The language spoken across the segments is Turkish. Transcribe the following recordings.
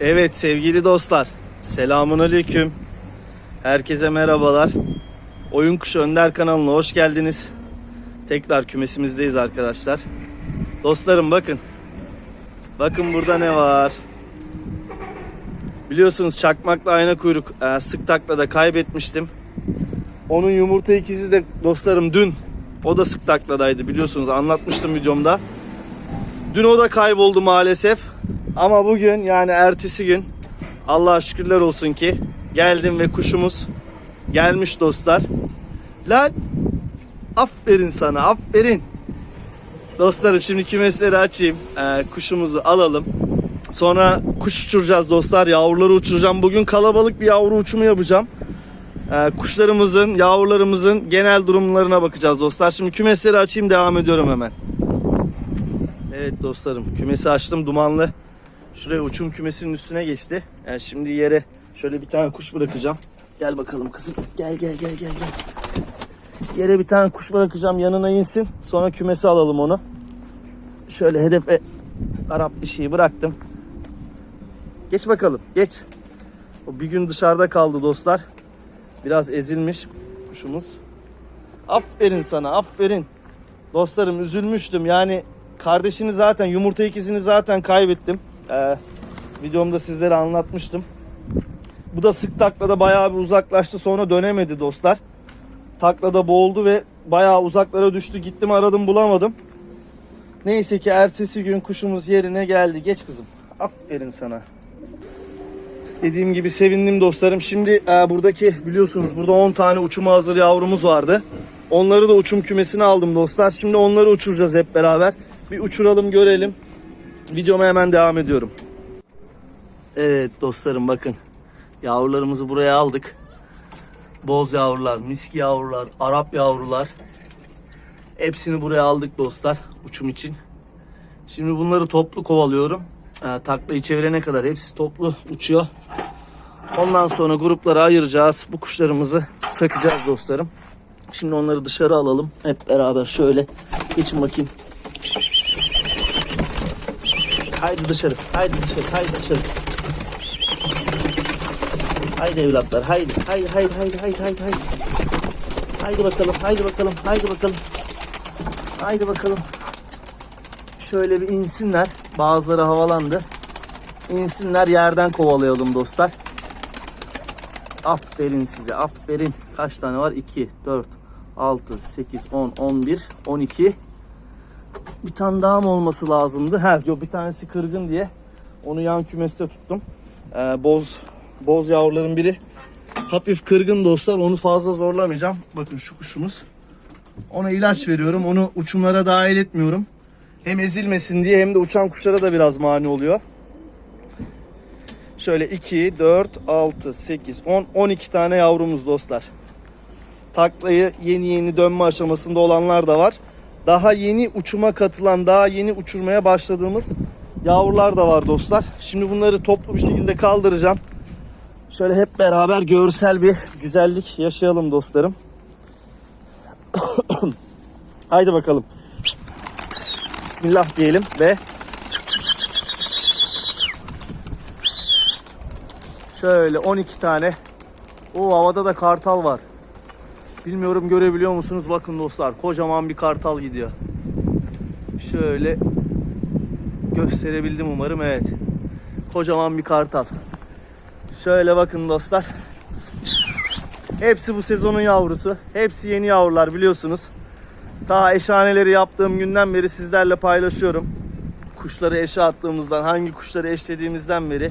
Evet sevgili dostlar. Selamun aleyküm. Herkese merhabalar. Oyun Kuşu Önder kanalına hoş geldiniz. Tekrar kümesimizdeyiz arkadaşlar. Dostlarım bakın. Bakın burada ne var. Biliyorsunuz çakmakla ayna kuyruk e, sık takla da kaybetmiştim. Onun yumurta ikizi de dostlarım dün o da sık takladaydı biliyorsunuz anlatmıştım videomda. Dün o da kayboldu maalesef. Ama bugün yani ertesi gün Allah'a şükürler olsun ki geldim ve kuşumuz gelmiş dostlar. Lan aferin sana aferin. Dostlarım şimdi kümesleri açayım. Ee, kuşumuzu alalım. Sonra kuş uçuracağız dostlar. Yavruları uçuracağım. Bugün kalabalık bir yavru uçumu yapacağım. Ee, kuşlarımızın, yavrularımızın genel durumlarına bakacağız dostlar. Şimdi kümesleri açayım devam ediyorum hemen. Evet dostlarım kümesi açtım dumanlı. Şuraya uçum kümesinin üstüne geçti. Yani şimdi yere şöyle bir tane kuş bırakacağım. Gel bakalım kızım. Gel gel gel gel gel. Yere bir tane kuş bırakacağım yanına insin. Sonra kümesi alalım onu. Şöyle hedefe Arap dişiyi bıraktım. Geç bakalım geç. O bir gün dışarıda kaldı dostlar. Biraz ezilmiş kuşumuz. Aferin sana aferin. Dostlarım üzülmüştüm yani kardeşini zaten yumurta ikizini zaten kaybettim. Ee, videomda sizlere anlatmıştım. Bu da sık taklada bayağı bir uzaklaştı sonra dönemedi dostlar. Taklada boğuldu ve bayağı uzaklara düştü. Gittim aradım bulamadım. Neyse ki ertesi gün kuşumuz yerine geldi. Geç kızım. Aferin sana. Dediğim gibi sevindim dostlarım. Şimdi e, buradaki biliyorsunuz burada 10 tane uçuma hazır yavrumuz vardı. Onları da uçum kümesine aldım dostlar. Şimdi onları uçuracağız hep beraber. Bir uçuralım görelim. Videoma hemen devam ediyorum. Evet dostlarım bakın. Yavrularımızı buraya aldık. Boz yavrular, miski yavrular, Arap yavrular. Hepsini buraya aldık dostlar uçum için. Şimdi bunları toplu kovalıyorum. E, taklayı çevirene kadar hepsi toplu uçuyor. Ondan sonra gruplara ayıracağız. Bu kuşlarımızı sökeceğiz dostlarım. Şimdi onları dışarı alalım. Hep beraber şöyle. Geçin bakayım. Haydi dışarı. Haydi dışarı. Haydi dışarı. Haydi evlatlar. Haydi. Haydi haydi haydi haydi haydi haydi. Haydi bakalım. Haydi bakalım. Haydi bakalım. Haydi bakalım. Şöyle bir insinler. Bazıları havalandı. İnsinler yerden kovalayalım dostlar. Aferin size. Aferin. Kaç tane var? 2, 4, 6, 8, 10, 11, 12. Bir tane daha mı olması lazımdı? Ha, yok bir tanesi kırgın diye onu yan kümeste tuttum. Ee, boz boz yavruların biri hafif kırgın dostlar. Onu fazla zorlamayacağım. Bakın şu kuşumuz. Ona ilaç veriyorum. Onu uçumlara dahil etmiyorum. Hem ezilmesin diye hem de uçan kuşlara da biraz mani oluyor. Şöyle 2, 4, 6, 8, 10, 12 tane yavrumuz dostlar. Taklayı yeni yeni dönme aşamasında olanlar da var. Daha yeni uçuma katılan, daha yeni uçurmaya başladığımız yavrular da var dostlar. Şimdi bunları toplu bir şekilde kaldıracağım. Şöyle hep beraber görsel bir güzellik yaşayalım dostlarım. Haydi bakalım. Bismillah diyelim ve Şöyle 12 tane. O havada da kartal var. Bilmiyorum görebiliyor musunuz? Bakın dostlar kocaman bir kartal gidiyor. Şöyle gösterebildim umarım. Evet. Kocaman bir kartal. Şöyle bakın dostlar. Hepsi bu sezonun yavrusu. Hepsi yeni yavrular biliyorsunuz. Daha eşhaneleri yaptığım günden beri sizlerle paylaşıyorum. Kuşları eşe attığımızdan, hangi kuşları eşlediğimizden beri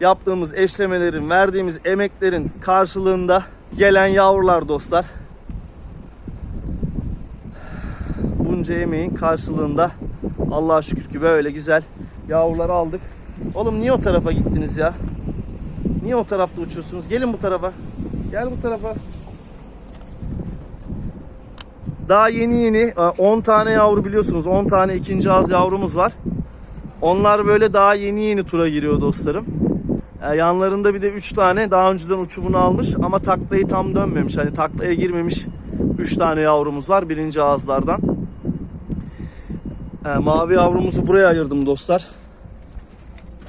yaptığımız eşlemelerin, verdiğimiz emeklerin karşılığında gelen yavrular dostlar. Bunca emeğin karşılığında Allah'a şükür ki böyle güzel yavrular aldık. Oğlum niye o tarafa gittiniz ya? Niye o tarafta uçuyorsunuz? Gelin bu tarafa. Gel bu tarafa. Daha yeni yeni 10 tane yavru biliyorsunuz. 10 tane ikinci az yavrumuz var. Onlar böyle daha yeni yeni tura giriyor dostlarım. E, yanlarında bir de 3 tane daha önceden uçumunu almış ama taklayı tam dönmemiş. Hani taklaya girmemiş 3 tane yavrumuz var birinci ağızlardan. E, mavi yavrumuzu buraya ayırdım dostlar.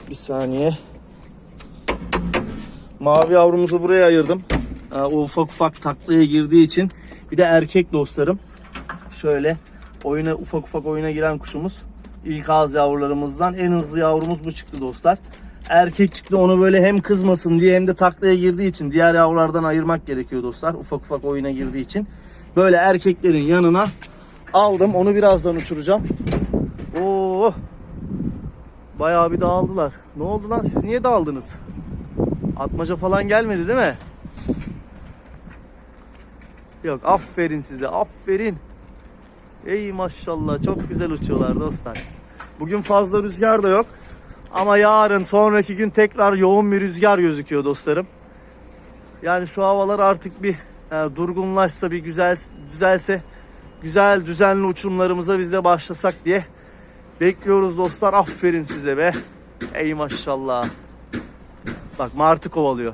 Bir saniye. Mavi yavrumuzu buraya ayırdım. Ee, O ufak ufak taklaya girdiği için. Bir de erkek dostlarım. Şöyle oyuna ufak ufak oyuna giren kuşumuz. İlk ağız yavrularımızdan en hızlı yavrumuz bu çıktı dostlar. Erkek çıktı onu böyle hem kızmasın diye hem de taklaya girdiği için diğer yavrulardan ayırmak gerekiyor dostlar. Ufak ufak oyuna girdiği için. Böyle erkeklerin yanına aldım. Onu birazdan uçuracağım. Oo! Bayağı bir dağıldılar. Ne oldu lan siz niye dağıldınız? Atmaca falan gelmedi değil mi? Yok aferin size aferin. Ey maşallah çok güzel uçuyorlar dostlar. Bugün fazla rüzgar da yok. Ama yarın sonraki gün tekrar yoğun bir rüzgar gözüküyor dostlarım. Yani şu havalar artık bir e, durgunlaşsa bir güzel düzelse güzel düzenli uçumlarımıza biz de başlasak diye bekliyoruz dostlar. Aferin size be. Ey maşallah. Bak martı kovalıyor.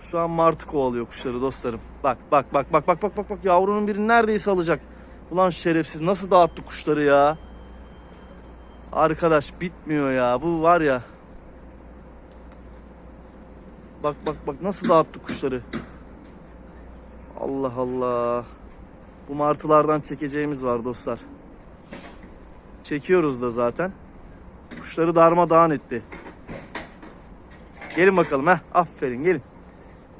Şu an martı kovalıyor kuşları dostlarım. Bak bak bak bak bak bak bak bak yavrunun birini neredeyse alacak. Ulan şerefsiz nasıl dağıttı kuşları ya. Arkadaş bitmiyor ya. Bu var ya. Bak bak bak nasıl dağıttı kuşları. Allah Allah. Bu martılardan çekeceğimiz var dostlar. Çekiyoruz da zaten. Kuşları darmadağın etti. Gelin bakalım ha. Aferin gelin.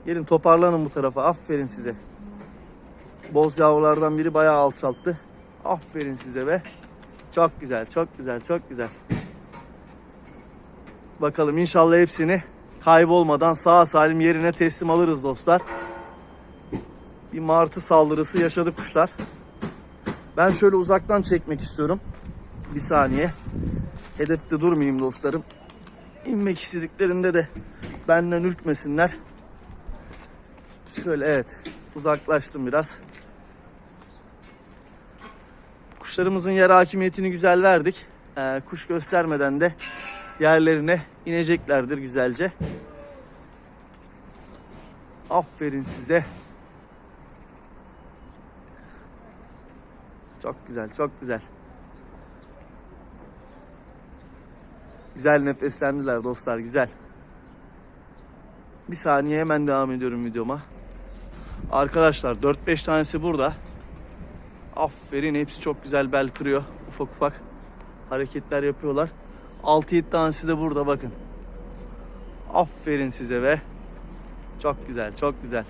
Gelin toparlanın bu tarafa. Aferin size. Boz yavrulardan biri bayağı alçalttı. Aferin size be. Çok güzel, çok güzel, çok güzel. Bakalım inşallah hepsini kaybolmadan sağ salim yerine teslim alırız dostlar. Bir martı saldırısı yaşadı kuşlar. Ben şöyle uzaktan çekmek istiyorum. Bir saniye. Hedefte durmayayım dostlarım. İnmek istediklerinde de benden ürkmesinler. Şöyle evet uzaklaştım biraz. Kuşlarımızın yer hakimiyetini güzel verdik. Ee, kuş göstermeden de yerlerine ineceklerdir güzelce. Aferin size. Çok güzel, çok güzel. Güzel nefeslendiler dostlar, güzel. Bir saniye hemen devam ediyorum videoma. Arkadaşlar 4-5 tanesi burada. Aferin hepsi çok güzel bel kırıyor. Ufak ufak hareketler yapıyorlar. 6-7 tanesi de burada bakın. Aferin size be. Çok güzel, çok güzel.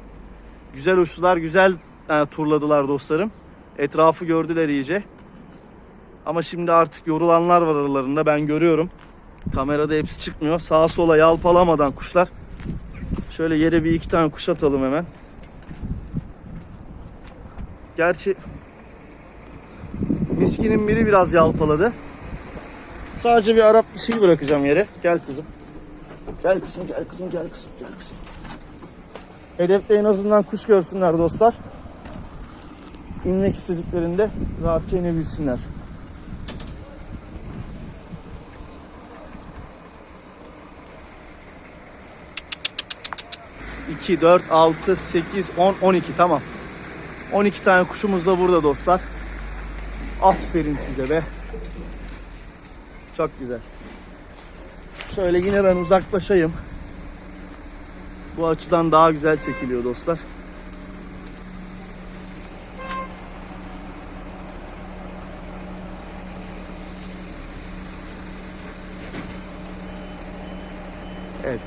Güzel uçtular, güzel e, turladılar dostlarım. Etrafı gördüler iyice. Ama şimdi artık yorulanlar var aralarında ben görüyorum. Kamerada hepsi çıkmıyor. Sağa sola yalpalamadan kuşlar. Şöyle yere bir iki tane kuş atalım hemen. Gerçi miskinin biri biraz yalpaladı. Sadece bir Arap dişiyi bırakacağım yere. Gel kızım. Gel kızım, gel kızım, gel kızım, gel kızım. Hedefte en azından kuş görsünler dostlar. İnmek istediklerinde rahatça inebilsinler. İki, dört, altı, sekiz, on, on iki tamam. 12 tane kuşumuz da burada dostlar. Aferin size be. Çok güzel. Şöyle yine ben uzaklaşayım. Bu açıdan daha güzel çekiliyor dostlar.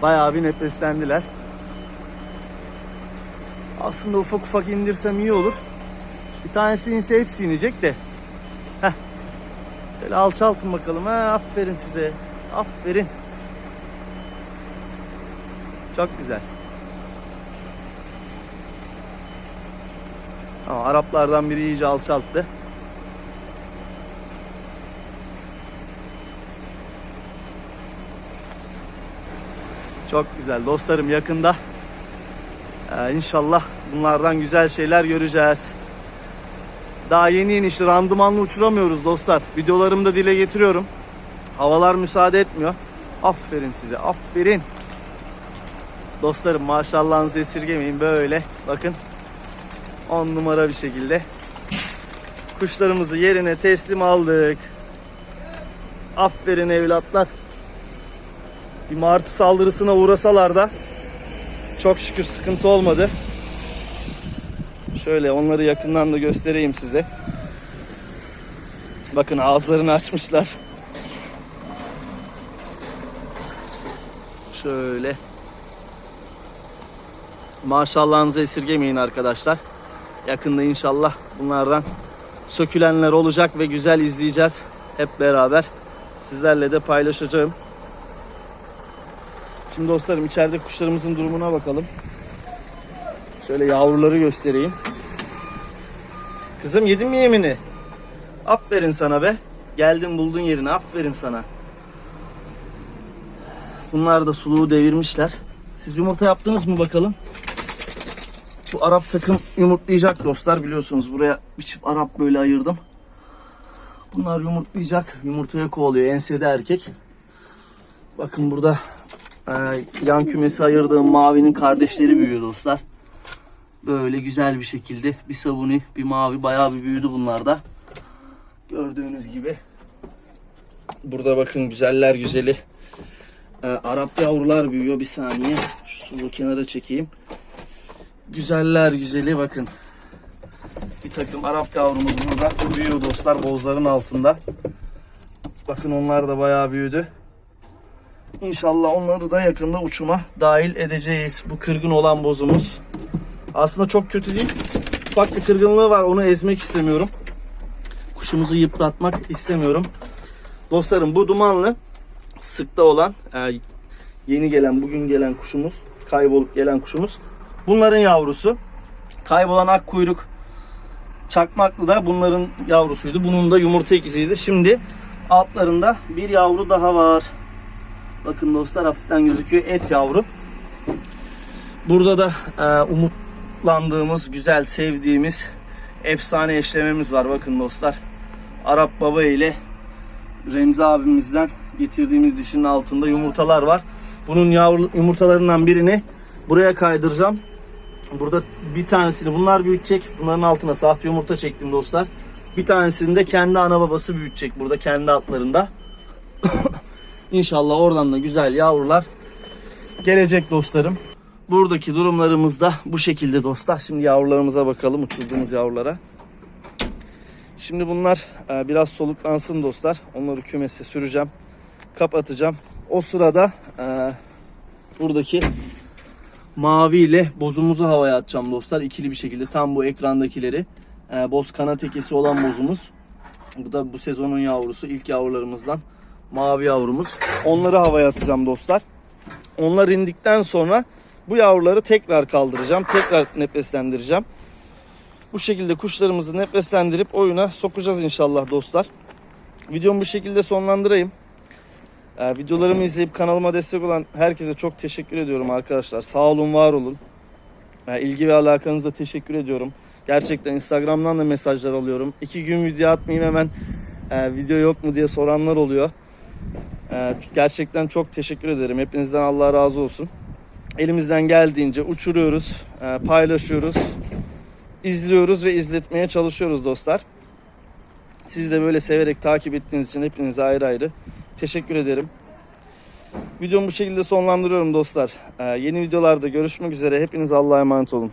Bayağı bir nefeslendiler. Aslında ufak ufak indirsem iyi olur. Bir tanesi inse hepsi inecek de. Heh. Şöyle alçaltın bakalım. Ha, aferin size. Aferin. Çok güzel. Tamam, Araplardan biri iyice alçalttı. Çok güzel dostlarım yakında ee, inşallah bunlardan güzel şeyler göreceğiz. Daha yeni yeni işte randımanlı uçuramıyoruz dostlar. Videolarımda dile getiriyorum. Havalar müsaade etmiyor. Aferin size aferin. Dostlarım maşallahınızı esirgemeyin böyle. Bakın 10 numara bir şekilde kuşlarımızı yerine teslim aldık. Aferin evlatlar. Bir martı saldırısına uğrasalar da çok şükür sıkıntı olmadı. Şöyle onları yakından da göstereyim size. Bakın ağızlarını açmışlar. Şöyle. Maşallahınızı esirgemeyin arkadaşlar. Yakında inşallah bunlardan sökülenler olacak ve güzel izleyeceğiz hep beraber. Sizlerle de paylaşacağım. Şimdi dostlarım içeride kuşlarımızın durumuna bakalım. Şöyle yavruları göstereyim. Kızım yedin mi yemini? Aferin sana be. Geldin buldun yerini. Aferin sana. Bunlar da suluğu devirmişler. Siz yumurta yaptınız mı bakalım? Bu Arap takım yumurtlayacak dostlar biliyorsunuz. Buraya bir çift Arap böyle ayırdım. Bunlar yumurtlayacak. Yumurtaya kovalıyor. Ensede erkek. Bakın burada e, yan kümesi ayırdığım mavinin kardeşleri büyüyor dostlar. Böyle güzel bir şekilde bir sabuni, bir mavi bayağı bir büyüdü bunlar da. Gördüğünüz gibi. Burada bakın güzeller güzeli. e, Arap yavrular büyüyor. Bir saniye. Şu sulu kenara çekeyim. Güzeller güzeli bakın. Bir takım Arap yavrumuz burada büyüyor dostlar bozların altında. Bakın onlar da bayağı büyüdü. İnşallah onları da yakında uçuma dahil edeceğiz. Bu kırgın olan bozumuz. Aslında çok kötü değil. Ufak bir kırgınlığı var. Onu ezmek istemiyorum. Kuşumuzu yıpratmak istemiyorum. Dostlarım bu dumanlı sıkta olan e, yeni gelen bugün gelen kuşumuz kaybolup gelen kuşumuz bunların yavrusu kaybolan ak kuyruk çakmaklı da bunların yavrusuydu bunun da yumurta ikiziydi şimdi altlarında bir yavru daha var bakın dostlar hafiften gözüküyor et yavru burada da e, umutlandığımız güzel sevdiğimiz efsane eşlememiz var bakın dostlar Arap baba ile Remzi abimizden getirdiğimiz dişinin altında yumurtalar var. Bunun yavru yumurtalarından birini buraya kaydıracağım. Burada bir tanesini bunlar büyütecek. Bunların altına sahte yumurta çektim dostlar. Bir tanesini de kendi ana babası büyütecek burada kendi altlarında. İnşallah oradan da güzel yavrular gelecek dostlarım. Buradaki durumlarımız da bu şekilde dostlar. Şimdi yavrularımıza bakalım uçurduğumuz yavrulara. Şimdi bunlar e, biraz soluklansın dostlar. Onları kümese süreceğim. Kapatacağım. O sırada e, buradaki mavi ile bozumuzu havaya atacağım dostlar. İkili bir şekilde tam bu ekrandakileri. E, boz kanat ekesi olan bozumuz. Bu da bu sezonun yavrusu. ilk yavrularımızdan. Mavi yavrumuz. Onları havaya atacağım dostlar. Onlar indikten sonra bu yavruları tekrar kaldıracağım. Tekrar nefeslendireceğim. Bu şekilde kuşlarımızı nefeslendirip oyuna sokacağız inşallah dostlar. Videomu bu şekilde sonlandırayım. Ee, videolarımı izleyip kanalıma destek olan herkese çok teşekkür ediyorum arkadaşlar. Sağ olun, var olun. Ee, ilgi ve alakanıza teşekkür ediyorum. Gerçekten Instagram'dan da mesajlar alıyorum. İki gün video atmayayım hemen e, video yok mu diye soranlar oluyor. Ee, gerçekten çok teşekkür ederim. Hepinizden Allah razı olsun. Elimizden geldiğince uçuruyoruz, e, paylaşıyoruz izliyoruz ve izletmeye çalışıyoruz dostlar. Siz de böyle severek takip ettiğiniz için hepinize ayrı ayrı teşekkür ederim. Videomu bu şekilde sonlandırıyorum dostlar. Ee, yeni videolarda görüşmek üzere. Hepiniz Allah'a emanet olun.